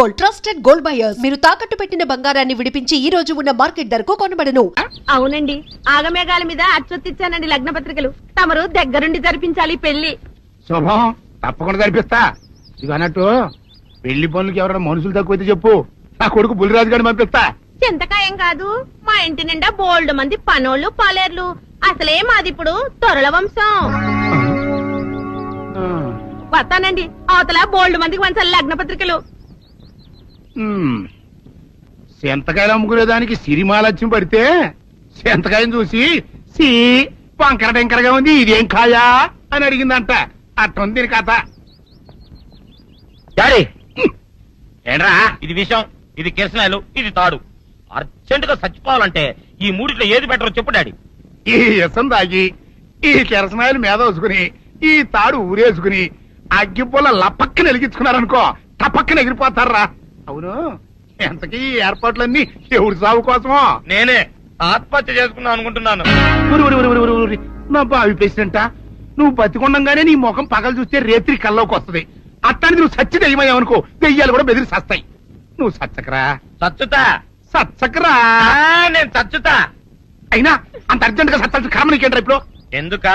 Gold trusted gold buyers. మీరు తాకట్టు పెట్టిన బంగారాన్ని విడిపించి ఈ రోజు ఉన్న మార్కెట్ ధరకు కొనబడను. అవునండి. ఆగమేఘాల మీద అచ్చొత్తిచ్చానండి లగ్న పత్రికలు తమరు దగ్గరుండి జరిపించాలి పెళ్ళి శుభం. తప్పకుండా జరిపిస్తా. ఇవి అన్నట్టు పెళ్ళి పనులకి ఎవరైనా మనుషులు తక్కువైతే చెప్పు. నా కొడుకు బుల్లిరాజు గారిని పంపిస్తా. చింతకాయం కాదు మా ఇంటి నిండా బోల్డ్ మంది పనోళ్ళు పాలేర్లు. అసలే మాది ఇప్పుడు తొరల వంశం. వస్తానండి. అవతల బోల్డ్ మందికి వంచాలి లగ్న పత్రికలు. సెంతకాయలు అమ్ముకునే దానికి సిరిమాలత్యం పడితే సెంతకాయని చూసి సి వంకర టెంకరగా ఉంది ఇదేం కాయా అని అడిగిందంట. అట్టుంది దీని కథ. డాడీ! ఏంట్రా? ఇది విషం ఇది కిరసనాయలు ఇది తాడు. అర్జెంట్గా చచ్చిపోవాలంటే ఈ మూడిట్లో ఏది బెటర్ చెప్పు డాడీ. ఈ ఇసం తాగి ఈ కిరసనాయలు మీద వేసుకుని ఈ తాడు ఊరేసుకుని అగ్గిపుల్ల లపక్కన వెలిగించుకున్నారనుకో టపక్కన ఎగిరిపోతారా? అవును. ఎంతకీ ఏర్పాట్లన్నీ ఎవరి సాగు కోసమో? నేనే. ఆత్మహత్య చేసుకుందాం అనుకుంటున్నాను. నా బావి పేసినంట నువ్వు బతికొండంగానే నీ ముఖం పగలు చూస్తే రేత్రి కల్లోకి వస్తది. అట్టానికి నువ్వు సచ్చి దెయ్యమయ్యావనుకో దెయ్యాలు కూడా బెదిరి సస్తాయి నువ్వు సచ్చకరా? చచ్చుతా సచ్చకరా? ఆ, నేను చచ్చుతా అయినా అంత అర్జెంట్గా సత్తాల్సిన కర్మ నీకేంట్రా ఇప్పుడు? ఎందుక?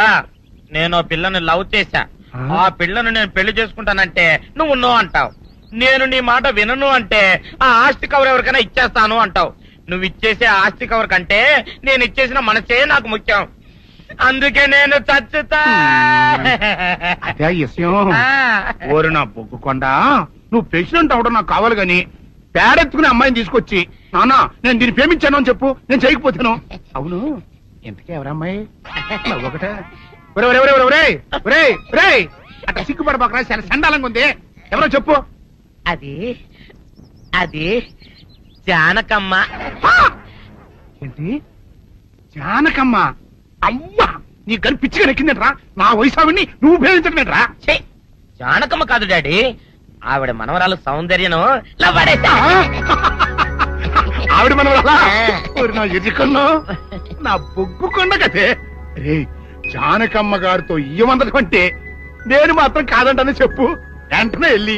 నేను ఆ పిల్లని లవ్ చేశా. ఆ? ఆ పిల్లను నేను పెళ్ళి చేసుకుంటానంటే నువ్వు నో అంటావు. నేను నీ మాట వినను అంటే ఆ ఆస్తి కవర్ ఎవరికైనా ఇచ్చేస్తాను అంటావు. నువ్వు ఇచ్చేసే ఆస్తి కవర్ కంటే నేను ఇచ్చేసిన మనసే నాకు ముఖ్యం. అందుకే నేను చచ్చుతా. అదే విషయం. ఓరి నా బొగ్గుకొండ నువ్వు ప్రెసిడెంట్ అవడం నాకు కావాలి గాని పేడెత్తుకునే అమ్మాయిని తీసుకొచ్చి నానా నేను దీన్ని ప్రేమించాను అని చెప్పు నేను చేయకపోతాను. అవును. ఇంతకీ ఎవరమ్మాయి ఒకటే. ఒరే ఒరే ఒరే ఒరే ఒరే ఒరే ఒరే అట్లా సిగ్గుపడబాకరా చాలా సండాలంగా ఉంది. ఎవరో చెప్పు. అది అది జానకమ్మ! ఏంటి? జానకమ్మ? అమ్మా నీ గని పిచ్చిగా నెక్కిందంట్రా? నా ఆవిడ్ని నువ్వు ఛీ! జానకమ్మ కాదు డాడీ. ఆవిడ మనవరాలు సౌందర్యను. ఆవిడ మనం ఆ. నా నా బొగ్గు కొండ కదే రే జానకమ్మ గారితో ఇయ్యమందడం అంటే నేను మాత్రం కాదంటనే చెప్పు. వెంటనే వెళ్ళి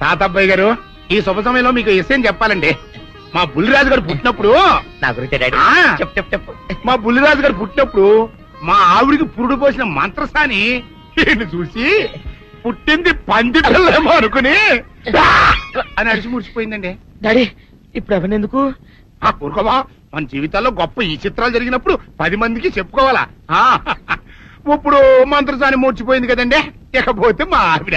తాతబ్బాయి గారు ఈ శుభ సమయంలో మీకు విషయం చెప్పాలండి. మా బుల్లిరాజు గారు పుట్టినప్పుడు నా గురించి డాడీ ఆ. చెప్పు చెప్పు చెప్పు. మా బుల్లిరాజు గారు పుట్టినప్పుడు మా ఆవిడికి పురుడు పోసిన మంత్రసాని ఈయన్ని చూసి పుట్టింది పంది పిల్లేమో అనుకుని "ఆ!" అని అడిచి ముడిచిపోయిందండి డాడీ ఇప్పుడు అవన్నెందుకు ఆ ఊరుకోవా మన జీవితాల్లో గొప్ప ఈ చిత్రాలు జరిగినప్పుడు పది మందికి చెప్పుకోవాలా? ఆ, ఇప్పుడు మంత్రసాని మూర్చిపోయింది కదండి. ఇకపోతే మా ఆవిడ.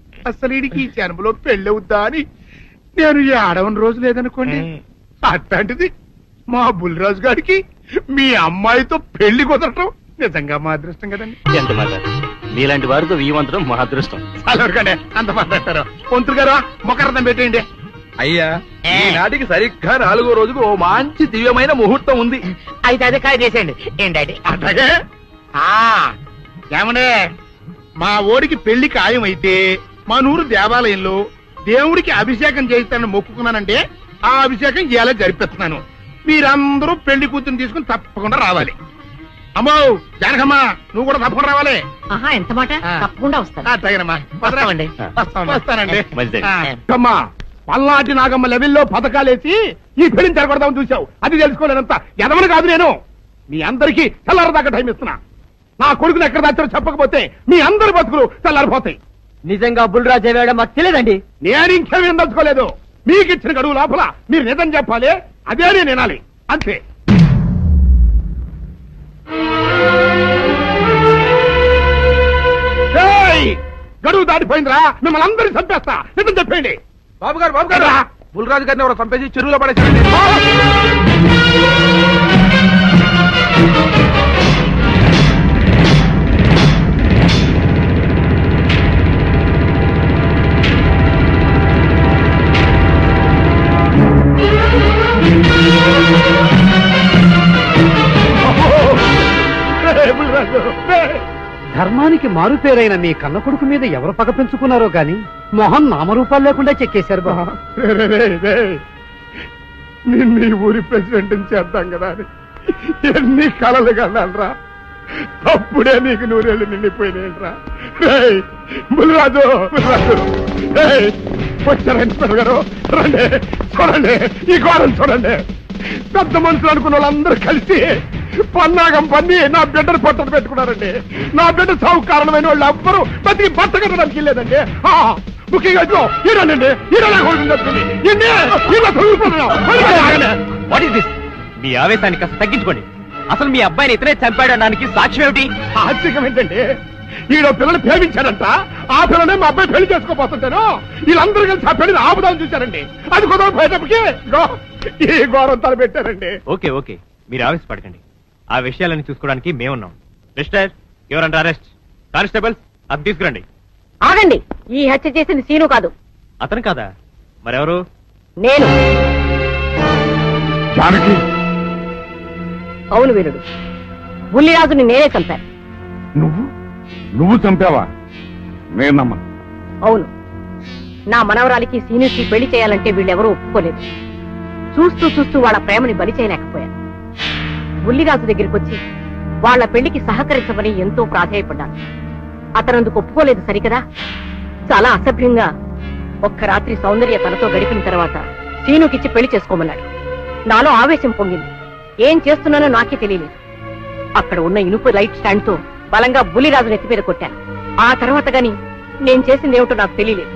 అసలు ఈడికి ఈ జన్మలో పెళ్ళవుద్దా అని నేను ఈ ఆడవని రోజు లేదనుకోండి. అట్లాంటిది మా బుల్లిరాజు గారికి మీ అమ్మాయితో పెళ్ళి కుదరటం నిజంగా మా అదృష్టం కదండి. ఎంత మాట మీలాంటి వారితో వీయమంతరం మా అదృష్టం. చాలవరకండి అంత మాట్లాడతారు. పొంతులు గారు మొకరదం పెట్టేయండి. అయ్యా ఏ. ఈనాటికి సరిగ్గా నాలుగో రోజుకు ఓ మంచి దివ్యమైన ముహూర్తం ఉంది. అయితే అదే కాయ చేసేయండి. ఏం డాడీ అట్లాగే? ఆ, ఏమండే మా ఓడికి పెళ్ళి ఖాయమైతే మా నూరు దేవాలయంలో దేవుడికి అభిషేకం చేయిస్తానని మొక్కుకున్నానంటే ఆ అభిషేకం ఇలా జరిపిస్తున్నాను. మీరందరూ పెళ్ళి కూతురు తీసుకుని తప్పకుండా రావాలి. అమ్మో జానకమ్మ నువ్వు కూడా తప్పకుండా రావాలి. ఆహా ఎంత మాట? ఆ. తప్పకుండా వస్తాను. అట్లాగేనమ్మా వస్తామండి. వస్తానండి. మంచిదండి. ఆ. అమ్మా పల్నాటి నాగమ్మ లెవెల్లో పథకాలేసి ఈ పెళ్ళిని జరగొడదామని చూసావు అది తెలుసుకోలేనంత ఎదవని కాదు నేను. మీ అందరికీ తెల్లారదాకా టైం ఇస్తున్నా. నా కొడుకుని ఎక్కడ దాచారో చెప్పకపోతే మీ అందరి బతుకులు తెల్లారిపోతాయి. నిజంగా బుల్రాజ్ అయ్యాడో మాకు తెలియదండి. నేను ఇంకేమీ దలుచుకోలేదు మీకు ఇచ్చిన గడువు లోపల మీరు నిజం చెప్పాలి అదే నేను వినాలి. అంతే. ఏయ్! గడువు దాటిపోయిందిరా మిమ్మల్ని అందరినీ చంపేస్తా. నిజం చెప్పండి బాబు గారు బాబు గారు రా. బుల్రాజు గారిని ఎవరో చంపేసి చెరువులో పడేసారండి ధర్మానికి మారుపేరైన మీ కన్న కొడుకు మీద ఎవరు పగ పెంచుకున్నారో గాని మొహం నామరూపాలు లేకుండా చెక్కేశారు. నిన్ను ఈ ఊరి ప్రెసిడెంట్ చేద్దాం కదా ఎన్ని కలలు కన్నారా అప్పుడే నీకు నూరేళ్ళు నిండిపోయినాయిరా బుల్రాజు బుల్రాజు రేయ్ వచ్చారా ఇన్స్పెక్టర్ గారు? రండి చూడండి ఈ గోడను చూడండి. పెద్ద మనుషులు అనుకున్న వాళ్ళందరూ కలిసి పన్నాగం పన్ని నా బిడ్డను పొట్టను పెట్టుకున్నారండి. నా బిడ్డ సాగు కారణమైన వాళ్ళు ఎవ్వరూ బతికి బట్ట కట్టడానికి ముఖ్యంగా ఇదిగో వాట్ ఇస్ దిస్ మీ ఆవేశాన్ని కాస్త తగ్గించుకోండి. అసలు మీ అబ్బాయిని ఇతనే చంపాడు అనడానికి సాక్ష్యం ఏమిటి? ఆశ్చర్యం ఏంటంటే ఈడో పిల్లలు ప్రేమించాడంట. ఆ పిల్లనే మా అబ్బాయి పెళ్ళి చేసుకోపోతుంటాను వీళ్ళందరూ కలిసి ఆ పెళ్ళిని ఆపుదాన్ని చూశారండి. అది కుదరదు పోయేటప్పటికి ఈ ఘోరం తలపెట్టారండి. Okay okay. మీరు ఆవేశపడకండి. ఆ విషయాలను చూసుకోవడానికి మేమున్నాం. మిస్టర్ ఎవరంటే అరెస్ట్ కానిస్టేబుల్స్ అది తీసుకురండి. ఆగండి. ఈ హత్య చేసింది సీను కాదు. అతను కాదా? మరెవరు? నేను. జానకి. అవును వీరుడు. బుల్లిరాజుని నేనే చంపాను. నువ్వు? నువ్వు చంపావా? నేను నమ్మను అవును. నా మనవరాలికి సీనుకి పెళ్ళి చేయాలంటే వీళ్ళెవరూ ఒప్పుకోలేదు. చూస్తూ చూస్తూ వాళ్ళ ప్రేమని బలి చేయలేకపోయాను. బుల్లిరాజు దగ్గరికి వచ్చి వాళ్ళ పెళ్ళికి సహకరించమని ఎంతో ప్రాధేయపడ్డాను. అతనందుకు ఒప్పుకోలేదు సరికదా? చాలా అసభ్యంగా ఒక్క రాత్రి సౌందర్య తనతో గడిపిన తర్వాత సీనుకిచ్చి పెళ్ళి చేసుకోమన్నాడు. నాలో ఆవేశం పొంగింది. ఏం చేస్తున్నానో నాకే తెలియలేదు. అక్కడ ఉన్న ఇనుపు లైట్ స్టాండ్తో బలంగా బుల్లిరాజు నెత్తి మీద కొట్టాను. ఆ తర్వాత గాని నేను చేసింది ఏమిటో నాకు తెలియలేదు.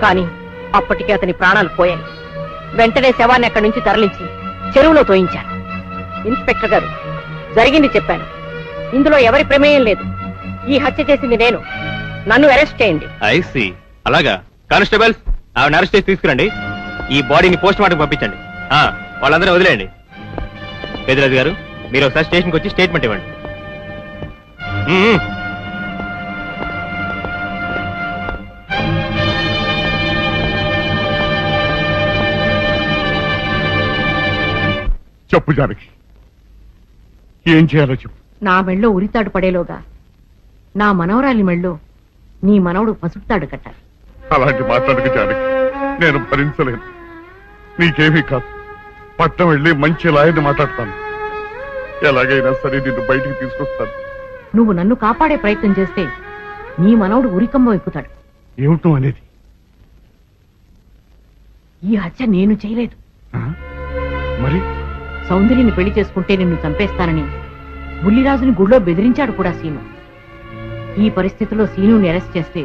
కానీ అప్పటికే అతని ప్రాణాలు పోయాయి. వెంటనే శవాన్ని అక్కడి నుంచి తరలించి చెరువులో తోయించాను. ఇన్స్పెక్టర్ గారు జరిగింది చెప్పాను. ఇందులో ఎవరి ప్రమేయం లేదు. ఈ హత్య చేసింది నేను. నన్ను అరెస్ట్ చేయండి. ఐసి అలాగా. కానిస్టేబుల్స్ ఆవిడ అరెస్ట్ చేసి తీసుకురండి. ఈ బాడీని పోస్ట్ మార్టం పంపించండి. ఆ, వాళ్ళందరూ వదిలేయండి. పెదిరాజు గారు మీరు ఒకసారి స్టేషన్కి వచ్చి స్టేట్మెంట్ ఇవ్వండి. చెప్పు జానకి. ఏం చేయాలో చెప్పు. నా మెళ్ళో ఉరితాడు పడేలోగా. నా మనవరాలి మెళ్ళో నీ మనవడు పసుపుతాడు కట్టాలి. అలాంటి మాట్లాడక జానకి. నేను భరించలేను. నీకేమీ కాదు. పట్నం వెళ్ళి మంచి లాయర్ని మాట్లాడతాను. ఎలాగైనా సరే నిన్ను బయటికి తీసుకొస్తాను. నువ్వు నన్ను కాపాడే ప్రయత్నం చేస్తే నీ మనవడు ఉరికంబం ఎక్కుతాడు ఏమిటో అనేది? ఈ హత్య నేను చేయలేదు? మరి? సౌందర్యని పెళ్ళి చేసుకుంటే నిన్ను చంపేస్తానని బుల్లిరాజుని గుళ్ళో బెదిరించాడు కూడా సీను. ఈ పరిస్థితిలో సీనుని అరెస్ట్ చేస్తే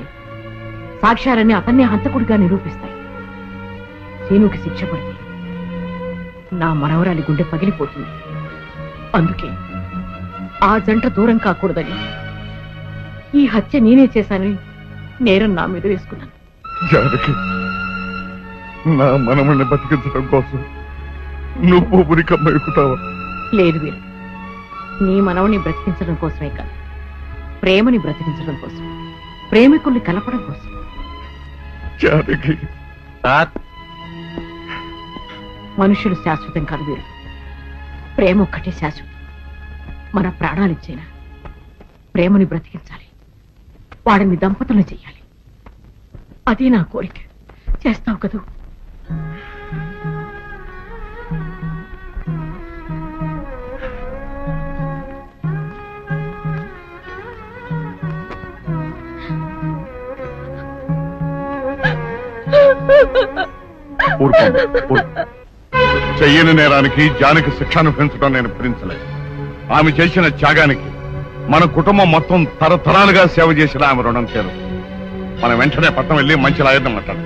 సాక్ష్యాలన్నీ అతన్నే హంతకుడిగా నిరూపిస్తాయి. సీనుకి శిక్ష పడితే నా మనవరాలి గుండె పగిలిపోతుంది. అందుకే ఆ జంట దూరం కాకూడదని. ఈ హత్య నేనే చేశానని నేరం నా మీద వేసుకున్నాను. జానకి నా మనమల్ని బతికించడం కోసం నువ్వు ఉరికమ్మ ఎక్కుతావా? లేదు వీరు. నీ మనవని బ్రతికించడం కోసమే కాదు. ప్రేమని బ్రతికించడం కోసం. ప్రేమికుల్ని కలపడం కోసం. జానకి సార్. మనుషులు శాశ్వతం కాదు వీరు. ప్రేమ ఒక్కటే శాశ్వతం. మన ప్రాణాలిచ్చైనా ప్రేమని బ్రతికించాలి. వాడిని దంపతులను చెయ్యాలి. అదే నా కోరిక. చేస్తావు కదూ? ఊరుకోండి, చెయ్యని నేరానికి జానకి శిక్ష అనుభవించడం నేను భరించలేదు. ఆమె చేసిన త్యాగానికి మన కుటుంబం మొత్తం తరతరాలుగా సేవ చేసిన ఆమె రుణం తీరు మనం వెంటనే పట్టణం వెళ్ళి మంచి లాయర్ని మాట్లాడు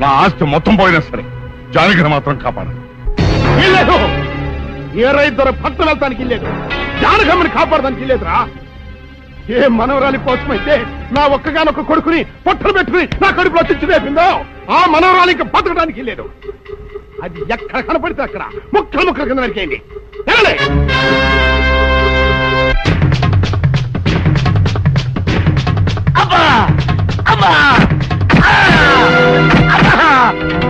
నా ఆస్తి మొత్తం పోయినా సరే జానకిని మాత్రం కాపాడదు ఇల్లేదు ఏ రైతు వెళ్తానికి లేదు జానకమ్మని కాపాడదానికి లేదురా ఏ మనవరాలి కోసమైతే నా ఒక్కగానొక్క కొడుకుని పొట్టలు పెట్టుకుని నా కడుపులో తెచ్చి ఆ ఆ ఇంకా బతకడానికి లేదు అది ఎక్కడ కనపడితే అక్కడ ముక్కలు ముక్కల కింద నరికేయండి.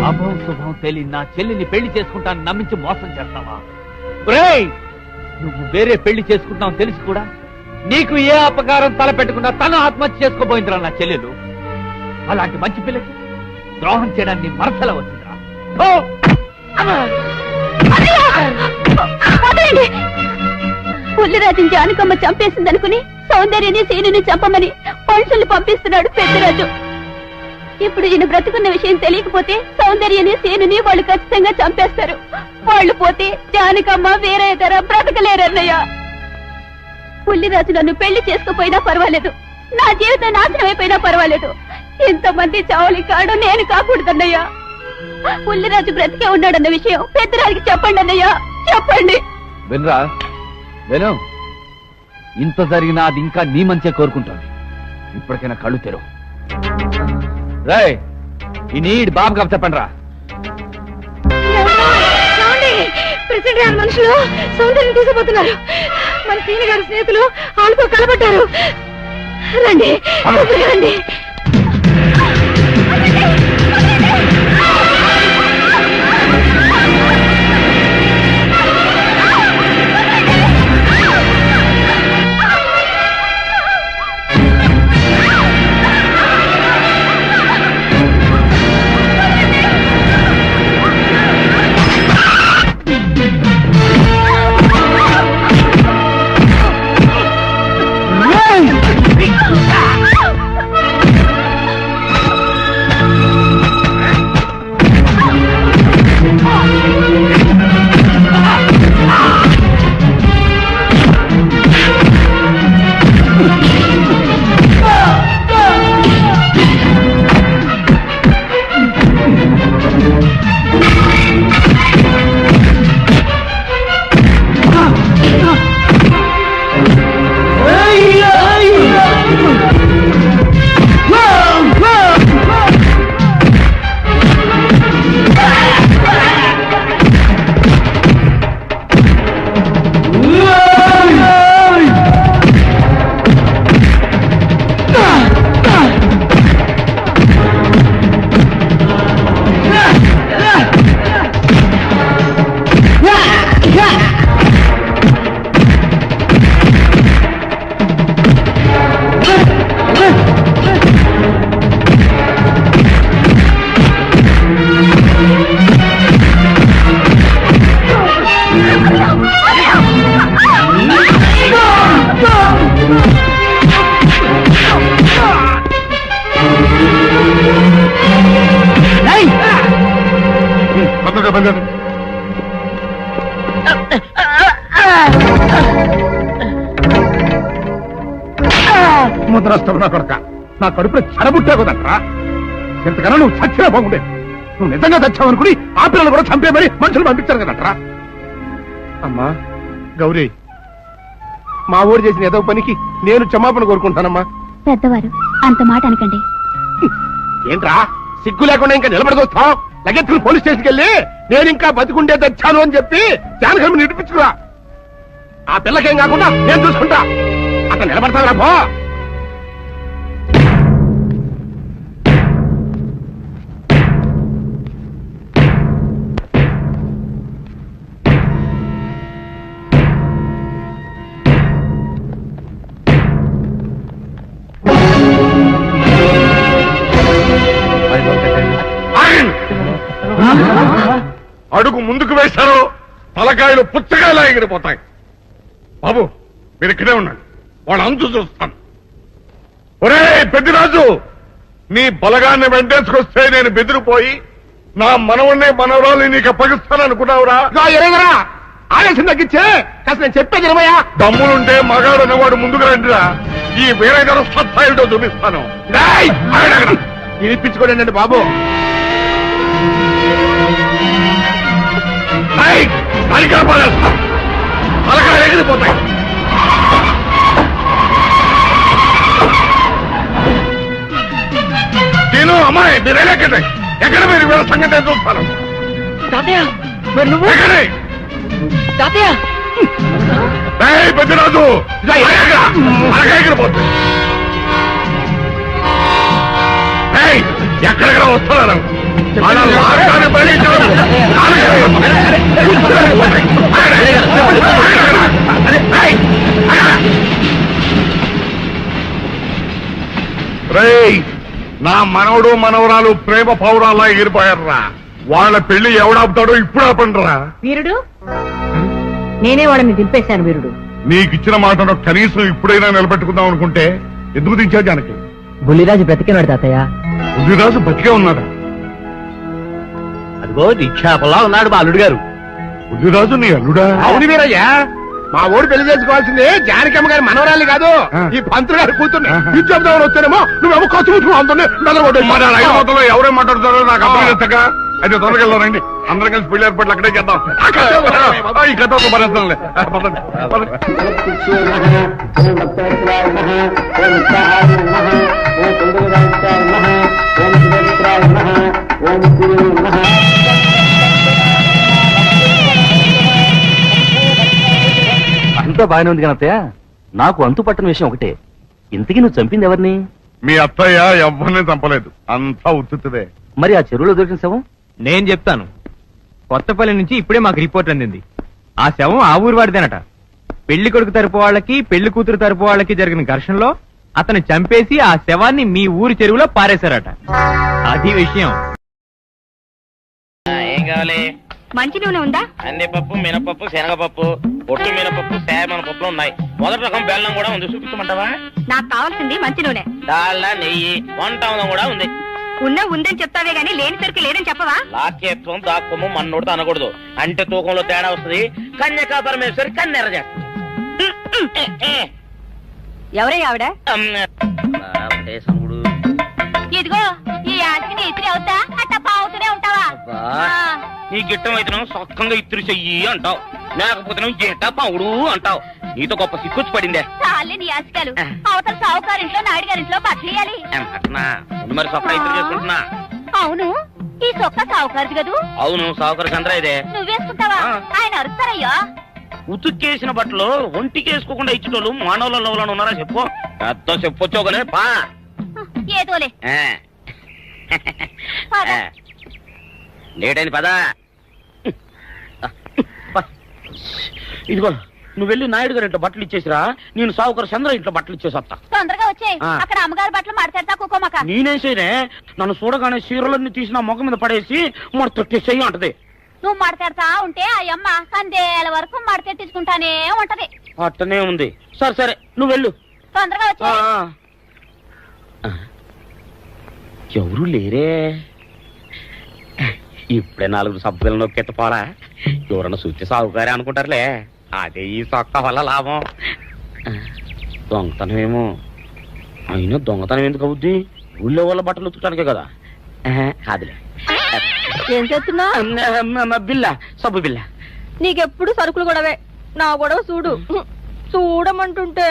అభం శుభం తెలియని నా చెల్లిని పెళ్ళి చేసుకుంటాను నమ్మించి మోసం చేస్తావా? నువ్వు వేరే పెళ్ళి చేసుకుంటావు తెలిసి కూడా. నీకు ఏ అపకారం తలపెట్టకుండా తను ఆత్మహత్య చేసుకోబోయిందిరా నా చెల్లెలు. అలాంటి మంచి పిల్లకి ద్రోహం చేయడాన్ని మనసల వచ్చిందిరా. థూ! పుల్లిరాజుని జానకమ్మ చంపేసిందనుకుని సౌందర్యని సీనుని చంపమని మనుషుల్ని పంపిస్తున్నాడు పెద్దరాజు. ఇప్పుడు ఈయన బ్రతుకున్న విషయం తెలియకపోతే సౌందర్యని సీనుని వాళ్ళు ఖచ్చితంగా చంపేస్తారు. వాళ్ళు పోతే జానకమ్మ వేరే ఇతర బ్రతకలేరన్నయ్య పుల్లిరాజు నన్ను పెళ్ళి చేసుకుపోయినా పర్వాలేదు. నా జీవితం నాశనం అయిపోయినా పర్వాలేదు. ఇంతమంది చావలి కాడు నేను కాకూడదన్నయ్యా. పుల్లిరాజు బ్రతికే ఉన్నాడన్న విషయం పెద్దరాజుకి చెప్పండి అన్నయ్య చెప్పండి. వినరా? విను. ఇంత జరిగినా అది ఇంకా నీ మంచిగా కోరుకుంటుంది. ఇప్పటికైనా కళ్ళు తెరు ఈ నీడ్ బాబు కప్ చెప్పండి రా ప్రెసిడెంట్ గారి మనుషులు సౌందర్యం తీసుకుపోతున్నారు మన సీని గారి స్నేహితులు వాళ్ళతో కలబడ్డారు. రండి రండి. ముద్రస్తావు నా కొడక. నా కడుపులో చెడబుట్టే కదట్రా. ఇంతకన్నా నువ్వు చచ్చినా బాగుండేది. నువ్వు నిజంగా చచ్చావు అనుకుని ఆ పిల్లలు కూడా చంపే మరి మనుషులు పంపించారు కదట్రా. అమ్మా గౌరీ మా ఊరు చేసిన ఏదో పనికి నేను క్షమాపణ కోరుకుంటానమ్మా. పెద్దవారు అంత మాట అనకండి. ఏంట్రా సిగ్గు లేకుండా ఇంకా నిలబడదొస్తావు లగెత్తులు పోలీస్ స్టేషన్కి వెళ్ళి నేను ఇంకా బతికుండే తెచ్చాను అని చెప్పి జానకర్మ నిడిపించుకురా ఆ పిల్లకేం కాకుండా నేను చూసుకుంటా. అక్కడ నిలబడతావురా పో. తలకాయలు పుచ్చకాయలా ఎగిరిపోతాయి బాబు మీరు ఇక్కడే ఉండండి. వాళ్ళ అంచు చూస్తాను. ఒరే పెద్దిరాజు నీ బలగాన్ని వెంటేసుకొస్తే నేను బెదిరిపోయి నా మనవన్నే మనవరాలు నీకు అప్పగిస్తాను అనుకున్నావురా ఆలస్యం తగ్గించే? కాస్త నేను చెప్పేది ఇరవయా దమ్ములుంటే మగాడు అనేవాడు ముందుకు రండిరా. ఈ వీరగర సత్తాయిటో చూపిస్తాను. ఇరిపించుకోండి బాబు. అరికాలు పడేస్తా తలకాయలు ఎగిరిపోతాయి. నేను అమ్మాయి మీరు ఎక్కడే. ఎక్కడ మీరు వీళ్ళ సంగతి చూస్తాను. తాతయ్య మరి నువ్వు? ఎక్కడే? తాతయ్య! పెద్దరాజు! ఎక్కడెక్కడ వస్తున్నారు నా మనవడు మనవరాలు ప్రేమ పౌరాలా ఎగిరిపోయారా వాళ్ళ పెళ్ళి ఎవడాపుతాడో ఇప్పుడు ఆపండిరా. వీరుడు? నేనే వాళ్ళని దింపేశాను వీరుడు. నీకు ఇచ్చిన మాటను కనీసం ఇప్పుడైనా నిలబెట్టుకుందాం అనుకుంటే ఎందుకు దించావు జానకి? బుల్లిరాజు బ్రతికినాడు తాతయ్య. బుద్ధిరాజు బతికే ఉన్నాడా? అదిగో నిక్షేపంలా ఉన్నాడు మా అల్లుడు గారు బుద్ధిరాజు నీ అల్లుడా అవును వీరయ్యా మా ఊరు పెళ్ళి చేసుకోవాల్సింది జానకమ్మ గారి మనవరాలి కాదు. ఈ పంతులు గారి కూతుర్ని చెప్దామని వస్తేనేమో నువ్వేమో ఖర్చు మొత్తంలో ఎవరేం మాట్లాడుతారో నాకు అర్థం చేస్తాక అయితే త్వరగా వెళ్దారండి అందరం కలిసి పెళ్ళి ఏర్పాట్లు అక్కడే చేద్దాం ఈ కథ భరిస్తానులే. ఆ, పదండి, అంతా బాగానే ఉంది కనత్తయ్య. నాకు అంతు పట్టణ విషయం ఒకటే. ఇంతకీ నువ్వు చంపింది ఎవరిని? మీ అత్తయ్య ఎవరిని చంపలేదు. అంతా ఉత్తుతుదే మరి ఆ చెరువులో దొరికిన శవం? నేను చెప్తాను. కొత్తపల్లి నుంచి ఇప్పుడే మాకు రిపోర్ట్ అందింది. ఆ శవం ఆ ఊరి వాడిదేనట. పెళ్ళి కొడుకు తరపు వాళ్ళకి పెళ్ళి కూతురు తరపు వాళ్ళకి జరిగిన ఘర్షణలో అతను చంపేసి ఆ శవాన్ని మీ ఊరి చెరువులో పారేశారట. అది విషయం. ఏం కావాలి? మంచి నూనె ఉందా? కందిపప్పు మినపప్పు శనగపప్పు పొట్టు మినపప్పు సేమన పప్పులు ఉన్నాయి. మొదటి రకం బెల్లం కూడా ఉంది. చూపించమంటావా? నాకు కావాల్సింది మంచి నూనె. దాల్లా నెయ్యి వంట కూడా ఉంది. ఉన్న ఉందని చెప్తావే గానీ లేని సరికి లేదని చెప్పవా? లాక్యత్వం దాక్కుము మన్నోడితో అనకూడదు. అంటే తూకంలో తేడా వస్తుంది. కన్యకా పరమేశ్వరి కన్నెర చేస్తుంది. ఎవరే ఆవిడ. ఇదిగో ఈ ఆటకి ఇస్త్రీ అవుతా అట్టా పావుతూనే ఉంటావా. నీ గిట్టం అయితే సొక్కంగా ఇత్తురు చెయ్యి అంటావు. లేకపోతే గిట్ట పావుడు అంటావు. నీతో గొప్ప సిక్కుచ్చి పడిందే. చాలే నీ ఆశకాలు అవతల సావుకారింట్లో మరి సొక్క ఇత్తురు చేసుకుంటున్నా. అవును ఈ సొక్క సావుకారిది కదూ? అవును సావుకర చంద్ర ఇదే. నువ్వేసుకుంటావా. ఆయన అరుస్తారయ్యో. ఉతుక్కేసిన బట్టలు ఒంటికి వేసుకోకుండా ఇచ్చేటోళ్ళు మానవులలో ఉన్నారా చెప్పు. పెద్ద చెప్పొచ్చోగలే పా. ఏదోలే. లేట్ అయింది పదా. ఇదిగో నువ్వు వెళ్ళి నాయుడు గారి ఇంట్లో బట్టలు ఇచ్చేసిరా. నేను సావుకర్ చంద్ర ఇంట్లో బట్టలు ఇచ్చేసి వస్తా. తొందరగా వచ్చేయ్. ఆ. అక్కడ అమ్మగారి బట్టలు మాడతాడతా కుకోమక. నేనేం చేయనే? నన్ను చూడగానే చీరలన్నీ తీసి నా ముఖం మీద పడేసి మరి తొట్టేసేయి అంటది. నువ్వు మాడతాడతా ఉంటే ఆ అమ్మ సందేల వరకు మడతెట్టించుకుంటానే ఉంటది. అట్టనే ఉంది. సరే సరే నువ్వు వెళ్ళు. తొందరగా ఆ, వచ్చే ఆ. ఎవరు లేరే? ఇప్పుడే నాలుగు సభ్యులు నొక్కెత్త పోరా ఎవరన్నా చూస్తే సాగుకారే అనుకుంటారులే. అదే ఈ సొక్క వల్ల లాభం. దొంగతనం ఏమో. అయినా దొంగతనం ఎందుకు అవుద్ది? ఊళ్ళో వాళ్ళ బట్టలు ఉతుకడానికే కదా. కాదులే ఏం చేస్తున్నా బిల్ల సబ్బు బిల్ల. నీకెప్పుడు సరుకులు గొడవే? నా గొడవ చూడు. చూడమంటుంటే.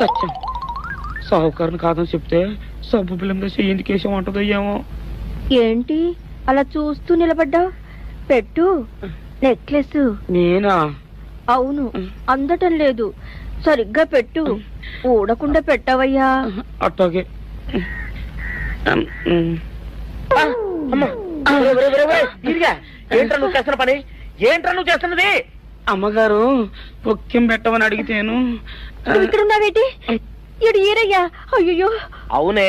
సత్యం. సాహుకారుని కాదని చెప్తే సబ్బు బిల్ల మీద చెయ్యి ఎందుకు వేసాం అంటదో ఏమో. ఏంటి? అలా చూస్తూ నిలబడ్డా. పెట్టు నెక్లెస్. నేనా? అవును అందటం లేదు. సరిగ్గా పెట్టు. ఊడకుండా పెట్టవయ్యా. అట్టాగే ఏంట్రా నువ్వు చేస్తున్న పని? ఏంట్రా నువ్వు చేస్తున్నది? అమ్మగారు పొక్కెం పెట్టమని అడిగితేను. ఇక్కడ ఉన్నావేటి ఇడు ఈరయ్యా. అయ్యో అవునే.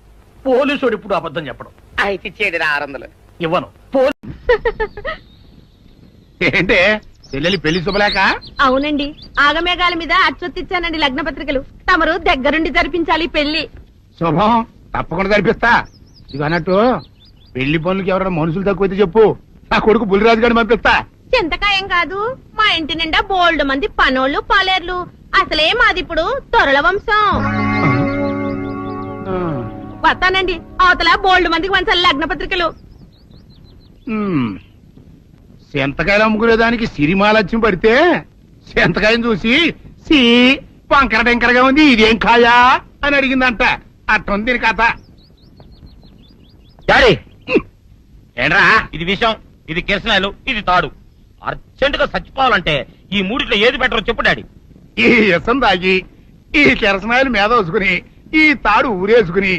పోలీసుడు ఇప్పుడు అబద్ధం చెప్పడం. అయితే ఇచ్చేది ఆరు వందలు. ఇవ్వను. ఏంటే? చెల్లెలి పెళ్ళి శుభలేక అవునండి. ఆగమేఘాల మీద అచ్చొత్తిచ్చానండి లగ్న పత్రికలు తమరు దగ్గరుండి జరిపించాలి పెళ్ళి శుభం. తప్పకుండా జరిపిస్తా. ఇవి అన్నట్టు పెళ్ళి పనులకి ఎవరైనా మనుషులు తక్కువైతే చెప్పు. నా కొడుకు బుల్లిరాజు గారిని పంపిస్తా. చింతకాయం కాదు. మా ఇంటి నిండా బోల్డ్ మంది పనోళ్ళు పాలేర్లు. అసలే మాది ఇప్పుడు తొరల వంశం. వస్తానండి. అవతల బోల్డ్ మందికి వంచాలి లగ్న పత్రికలు. సెంతకాయలు అమ్ముకునేదానికి సిరిమాలత్యం పడితే సెంతకాయని చూసి సి వంకర టెంకరగా ఉంది ఇదేం కాయా? అని అడిగిందంట. అట్టుంది దీని కథ. డాడీ! ఏంట్రా? ఇది విషం ఇది కిరసనాయలు ఇది తాడు. అర్జెంట్గా చచ్చిపోవాలంటే ఈ మూడిట్లో ఏది బెటర్ చెప్పు డాడీ. ఈ ఇసం తాగి ఈ కిరసనాయలు మీద వేసుకుని ఈ తాడు ఊరేసుకుని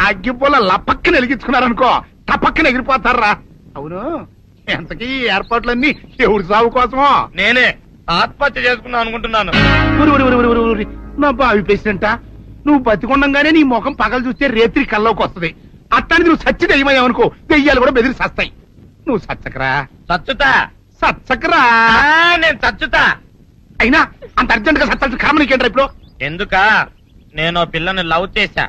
అగ్గిపూల లపక్కన వెలిగించుకున్నారనుకో టపక్కన ఎగిరిపోతారా? అవును. ఎంతకీ ఏర్పాట్లన్నీ ఎవరి సాగు కోసమో? నేనే. ఆత్మహత్య చేసుకుందాం అనుకుంటున్నాను. నా బావి పేసినంట నువ్వు బతికొండంగానే నీ ముఖం పగలు చూస్తే రేత్రి కల్లోకి వస్తది. అట్టానికి నువ్వు సచ్చి దెయ్యమయ్యావనుకో దెయ్యాలు కూడా బెదిరి సస్తాయి. నువ్వు సచ్చకరా? చచ్చుతా సచ్చకరా? ఆ, నేను చచ్చుతా అయినా అంత అర్జెంట్గా సత్తాల్సిన కర్మ నీకేంట్రా ఇప్పుడు? ఎందుక? నేను ఓ పిల్లని లవ్ చేశా.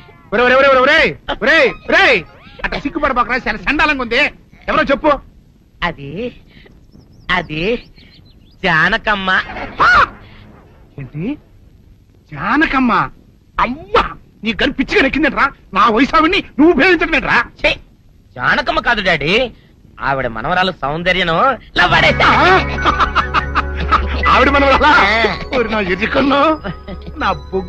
అట్లా సిగ్గుపడబాకరా చాలా సండాలంగా ఉంది. ఎవరో చెప్పు. అది అది జానకమ్మ! ఏంటి? జానకమ్మ. అమ్మా! నీ గని పిచ్చిగా నెక్కిందంట్రా? నా వయసు ఆవిడ్ని నువ్వు ఛీ, జానకమ్మ కాదు డాడీ. ఆవిడ మనవరాలు సౌందర్యను ఆవిడ మనవరాలా? నా నా బొగ్గు.